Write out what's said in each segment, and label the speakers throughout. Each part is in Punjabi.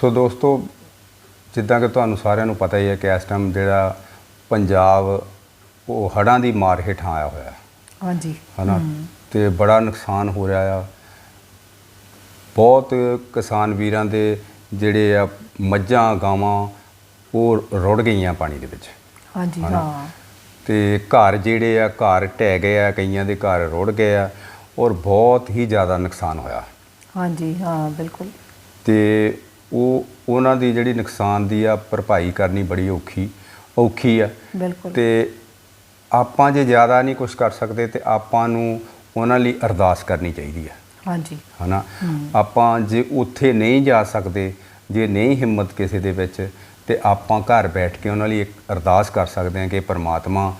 Speaker 1: ਸੋ ਦੋਸਤੋ ਜਿੱਦਾਂ ਕਿ ਤੁਹਾਨੂੰ ਸਾਰਿਆਂ ਨੂੰ ਪਤਾ ਹੀ ਹੈ ਕਿ ਇਸ ਟਾਈਮ ਜਿਹੜਾ ਪੰਜਾਬ ਉਹ ਹੜ੍ਹਾਂ ਦੀ ਮਾਰ ਹੇਠਾਂ ਆਇਆ ਹੋਇਆ ਹੈ।
Speaker 2: ਹਾਂਜੀ।
Speaker 1: ਹਨਾ? ਤੇ ਬੜਾ ਨੁਕਸਾਨ ਹੋ ਰਿਹਾ ਆ। ਬਹੁਤ ਕਿਸਾਨ ਵੀਰਾਂ ਦੇ ਜਿਹੜੇ ਆ ਮੱਝਾਂ ਗਾਵਾਂ ਉਹ ਰੁੜ ਗਈਆਂ ਪਾਣੀ ਦੇ ਵਿੱਚ।
Speaker 2: ਹਾਂਜੀ? ਹਾਂ।
Speaker 1: ਤੇ ਘਰ ਜਿਹੜੇ ਆ ਘਰ ਢਹਿ ਗਏ ਆ ਕਈਆਂ ਦੇ ਘਰ ਰੁੜ ਗਏ ਆ ਔਰ ਬਹੁਤ ਹੀ ਜ਼ਿਆਦਾ ਨੁਕਸਾਨ ਹੋਇਆ।
Speaker 2: ਹਾਂਜੀ ਹਾਂ ਬਿਲਕੁਲ।
Speaker 1: ਤੇ ਉਹ ਉਹਨਾਂ ਦੀ ਜਿਹੜੀ ਨੁਕਸਾਨ ਦੀ ਆ ਭਰਪਾਈ ਕਰਨੀ ਬੜੀ ਔਖੀ ਔਖੀ ਆ।
Speaker 2: ਬਿਲਕੁਲ।
Speaker 1: ਤੇ ਆਪਾਂ ਜੇ ਜ਼ਿਆਦਾ ਨਹੀਂ ਕੁਝ ਕਰ ਸਕਦੇ ਤੇ ਆਪਾਂ ਨੂੰ ਉਹਨਾਂ ਲਈ ਅਰਦਾਸ ਕਰਨੀ ਚਾਹੀਦੀ ਆ।
Speaker 2: ਹਾਂਜੀ।
Speaker 1: ਹਨਾ? ਆਪਾਂ ਜੇ ਉੱਥੇ ਨਹੀਂ ਜਾ ਸਕਦੇ ਜੇ ਨਹੀਂ ਹਿੰਮਤ ਕਿਸੇ ਦੇ ਵਿੱਚ ਤੇ ਆਪਾਂ ਘਰ ਬੈਠ ਕੇ ਉਹਨਾਂ ਲਈ ਇੱਕ ਅਰਦਾਸ ਕਰ ਸਕਦੇ ਹਾਂ ਕਿ ਪ੍ਰਮਾਤਮਾ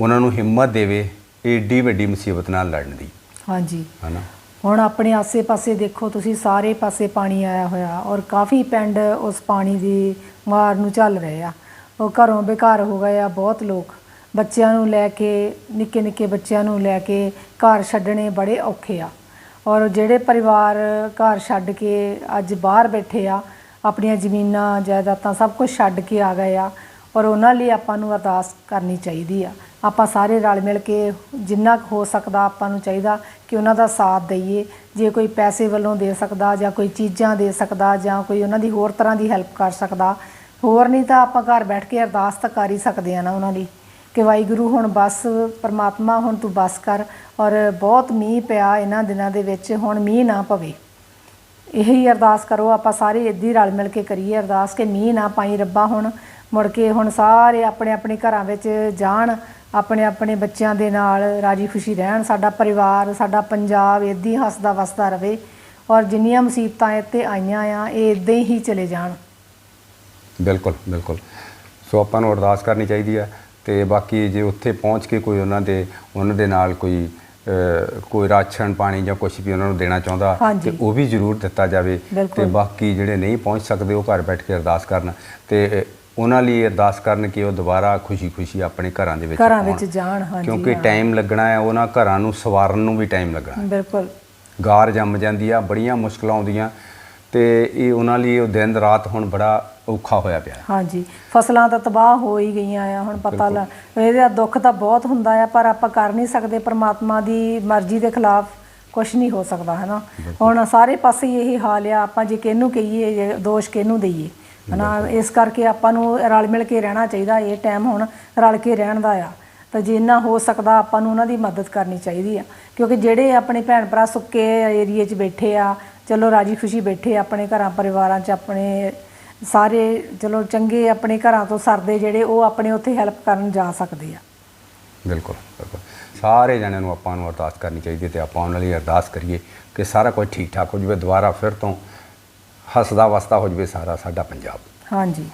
Speaker 1: ਉਹਨਾਂ ਨੂੰ ਹਿੰਮਤ ਦੇਵੇ ਏਡੀ ਵੱਡੀ ਮੁਸੀਬਤ ਨਾਲ ਲੜਨ ਦੀ।
Speaker 2: ਹਾਂਜੀ।
Speaker 1: ਹਨਾ?
Speaker 2: ਹੁਣ ਆਪਣੇ ਆਸੇ-ਪਾਸੇ ਦੇਖੋ, ਤੁਸੀਂ ਸਾਰੇ ਪਾਸੇ ਪਾਣੀ ਆਇਆ ਹੋਇਆ ਔਰ ਕਾਫੀ ਪਿੰਡ ਉਸ ਪਾਣੀ ਦੀ ਮਾਰ ਨੂੰ ਚੱਲ ਰਹੇ ਆ। ਉਹ ਘਰੋਂ ਬੇਘਰ ਹੋ ਗਏ ਆ ਬਹੁਤ ਲੋਕ। ਬੱਚਿਆਂ ਨੂੰ ਲੈ ਕੇ ਨਿੱਕੇ ਨਿੱਕੇ ਬੱਚਿਆਂ ਨੂੰ ਲੈ ਕੇ ਘਰ ਛੱਡਣੇ ਬੜੇ ਔਖੇ ਆ। ਔਰ ਜਿਹੜੇ ਪਰਿਵਾਰ ਘਰ ਛੱਡ ਕੇ ਅੱਜ ਬਾਹਰ ਬੈਠੇ ਆ, ਆਪਣੀਆਂ ਜ਼ਮੀਨਾਂ, ਜਾਇਦਾਦਾਂ ਸਭ ਕੁਝ ਛੱਡ ਕੇ ਆ ਗਏ ਆ। ਔਰ ਉਹਨਾਂ ਲਈ ਆਪਾਂ ਨੂੰ ਅਰਦਾਸ ਕਰਨੀ ਚਾਹੀਦੀ ਆ। ਆਪਾਂ ਸਾਰੇ ਰਲ ਮਿਲ ਕੇ ਜਿੰਨਾ ਹੋ ਸਕਦਾ ਆਪਾਂ ਨੂੰ ਚਾਹੀਦਾ ਕਿ ਉਹਨਾਂ ਦਾ ਸਾਥ ਦਈਏ। ਜੇ ਕੋਈ ਪੈਸੇ ਵੱਲੋਂ ਦੇ ਸਕਦਾ ਜਾਂ ਕੋਈ ਚੀਜ਼ਾਂ ਦੇ ਸਕਦਾ ਜਾਂ ਕੋਈ ਉਹਨਾਂ ਦੀ ਹੋਰ ਤਰ੍ਹਾਂ ਦੀ ਹੈਲਪ ਕਰ ਸਕਦਾ। ਹੋਰ ਨਹੀਂ ਤਾਂ ਆਪਾਂ ਘਰ ਬੈਠ ਕੇ ਅਰਦਾਸ ਤਾਂ ਕਰ ਹੀ ਸਕਦੇ ਆ ਨਾ ਉਹਨਾਂ ਲਈ। ਕਿ ਵਾਹਿਗੁਰੂ ਹੁਣ ਬਸ, ਪਰਮਾਤਮਾ ਹੁਣ ਤੂੰ ਬਸ ਕਰ ਔਰ ਬਹੁਤ ਮੀਂਹ ਪਿਆ ਇਹਨਾਂ ਦਿਨਾਂ ਦੇ ਵਿੱਚ, ਹੁਣ ਮੀਂਹ ਨਾ ਪਵੇ। ਇਹੀ ਅਰਦਾਸ ਕਰੋ, ਆਪਾਂ ਸਾਰੇ ਇੱਦੀ ਰਲ ਮਿਲ ਕੇ ਕਰੀਏ ਅਰਦਾਸ ਕਿ ਮੀਂਹ ਨਾ ਪਾਈ ਰੱਬਾ ਹੁਣ। ਮੁੜ ਕੇ ਹੁਣ ਸਾਰੇ ਆਪਣੇ ਆਪਣੇ ਘਰਾਂ ਵਿੱਚ ਜਾਣ ਆਪਣੇ ਆਪਣੇ ਬੱਚਿਆਂ ਦੇ ਨਾਲ ਰਾਜੀ ਖੁਸ਼ੀ ਰਹਿਣ ਸਾਡਾ ਪਰਿਵਾਰ ਸਾਡਾ ਪੰਜਾਬ ਇੱਦੀ ਹੱਸਦਾ ਵਸਦਾ ਰਵੇ ਔਰ ਜਿੰਨੀਆਂ ਮੁਸੀਬਤਾਂ ਇੱਥੇ ਆਈਆਂ ਆ ਇਹ ਇਦਾਂ ਹੀ ਚਲੇ ਜਾਣ
Speaker 1: ਬਿਲਕੁਲ ਬਿਲਕੁਲ ਸੋ ਆਪਾਂ ਨੂੰ ਅਰਦਾਸ ਕਰਨੀ ਚਾਹੀਦੀ ਹੈ ਤੇ ਬਾਕੀ ਜੇ ਉੱਥੇ ਪਹੁੰਚ ਕੇ ਕੋਈ ਉਹਨਾਂ ਦੇ ਉਹਨਾਂ ਦੇ ਨਾਲ ਕੋਈ ਕੋਈ ਰਾਸ਼ਨ ਪਾਣੀ ਜਾਂ ਕੁਝ ਵੀ ਉਹਨਾਂ ਨੂੰ ਦੇਣਾ ਚਾਹੁੰਦਾ। ਤੇ ਉਹ ਵੀ ਜ਼ਰੂਰ ਦਿੱਤਾ ਜਾਵੇ। ਤੇ ਬਾਕੀ ਜਿਹੜੇ ਨਹੀਂ ਪਹੁੰਚ ਸਕਦੇ ਉਹ ਘਰ ਬੈਠ ਕੇ ਅਰਦਾਸ ਕਰਨ ਤੇ ਉਹਨਾਂ ਲਈ ਅਰਦਾਸ ਕਰਨ ਕਿ ਉਹ ਦੁਬਾਰਾ ਖੁਸ਼ੀ-ਖੁਸ਼ੀ ਆਪਣੇ ਘਰਾਂ ਦੇ ਵਿੱਚ
Speaker 2: ਘਰਾਂ
Speaker 1: ਆਉਣ।
Speaker 2: ਵਿੱਚ ਜਾਣ ਹਾਂਜੀ
Speaker 1: ਕਿਉਂਕਿ
Speaker 2: ਹਾਂ।
Speaker 1: ਟਾਈਮ ਲੱਗਣਾ ਹੈ ਉਹਨਾਂ ਘਰਾਂ ਨੂੰ ਸਵਾਰਨ ਨੂੰ ਵੀ ਟਾਈਮ ਲੱਗਣਾ
Speaker 2: ਬਿਲਕੁਲ।
Speaker 1: ਗਾਰ ਜੰਮ ਜਾਂਦੀ ਆ ਬੜੀਆਂ ਮੁਸ਼ਕਲਾਂ ਆਉਂਦੀਆਂ ਤੇ ਇਹ ਉਹਨਾਂ ਲਈ ਉਹ ਦਿਨ ਰਾਤ ਹੁਣ ਬੜਾ ਔਖਾ ਹੋਇਆ ਪਿਆ
Speaker 2: ਹਾਂਜੀ ਫਸਲਾਂ ਤਾਂ ਤਬਾਹ ਹੋ ਹੀ ਗਈਆਂ ਆ ਹੁਣ ਪਤਾ ਲੱਗ ਇਹਦਾ ਦੁੱਖ ਤਾਂ ਬਹੁਤ ਹੁੰਦਾ ਆ ਪਰ ਆਪਾਂ ਕਰ ਨਹੀਂ ਸਕਦੇ ਪ੍ਰਮਾਤਮਾ ਦੀ ਮਰਜ਼ੀ ਦੇ ਖਿਲਾਫ ਕੁਝ ਨਹੀਂ ਹੋ ਸਕਦਾ ਹੈ ਨਾ ਹੁਣ ਸਾਰੇ ਪਾਸੇ ਹੀ ਇਹੀ ਹਾਲ ਆ ਆਪਾਂ ਜੇ ਕਿਹਨੂੰ ਕਹੀਏ ਜੇ ਦੋਸ਼ ਕਿਹਨੂੰ ਦਈਏ? ਹਨਾ, ਇਸ ਕਰਕੇ ਆਪਾਂ ਨੂੰ ਰਲ ਮਿਲ ਕੇ ਰਹਿਣਾ ਚਾਹੀਦਾ, ਇਹ ਟਾਈਮ ਹੁਣ ਰਲ ਕੇ ਰਹਿਣ ਦਾ ਆ। ਤਾਂ ਜਿੰਨਾ ਹੋ ਸਕਦਾ, ਆਪਾਂ ਨੂੰ ਉਹਨਾਂ ਦੀ ਮਦਦ ਕਰਨੀ ਚਾਹੀਦੀ ਆ। ਕਿਉਂਕਿ ਜਿਹੜੇ ਆਪਣੇ ਭੈਣ ਭਰਾ ਸੁੱਕੇ ਏਰੀਏ 'ਚ ਬੈਠੇ ਆ, ਚਲੋ ਰਾਜੀ ਖੁਸ਼ੀ ਬੈਠੇ ਆਪਣੇ ਘਰਾਂ ਪਰਿਵਾਰਾਂ 'ਚ, ਆਪਣੇ ਸਾਰੇ, ਚਲੋ ਚੰਗੇ ਆਪਣੇ ਘਰਾਂ ਤੋਂ ਸਰਦੇ ਜਿਹੜੇ, ਉਹ ਆਪਣੇ ਉੱਥੇ ਹੈਲਪ ਕਰਨ ਜਾ ਸਕਦੇ ਆ।
Speaker 1: ਬਿਲਕੁਲ ਬਿਲਕੁਲ। ਸਾਰੇ ਜਣਿਆਂ ਨੂੰ ਆਪਾਂ ਨੂੰ ਅਰਦਾਸ ਕਰਨੀ ਚਾਹੀਦੀ ਹੈ ਤੇ ਆਪਾਂ ਉਹਨਾਂ ਲਈ ਅਰਦਾਸ ਕਰੀਏ ਕਿ ਸਾਰਾ ਕੁਝ ਠੀਕ ਠਾਕ ਹੋ ਜਾਵੇ। ਦੁਬਾਰਾ ਫਿਰ ਤੋਂ ਹੱਸਦਾ ਵਸਦਾ ਹੋ ਜਾਵੇ ਸਾਰਾ ਸਾਡਾ ਪੰਜਾਬ।
Speaker 2: ਹਾਂਜੀ।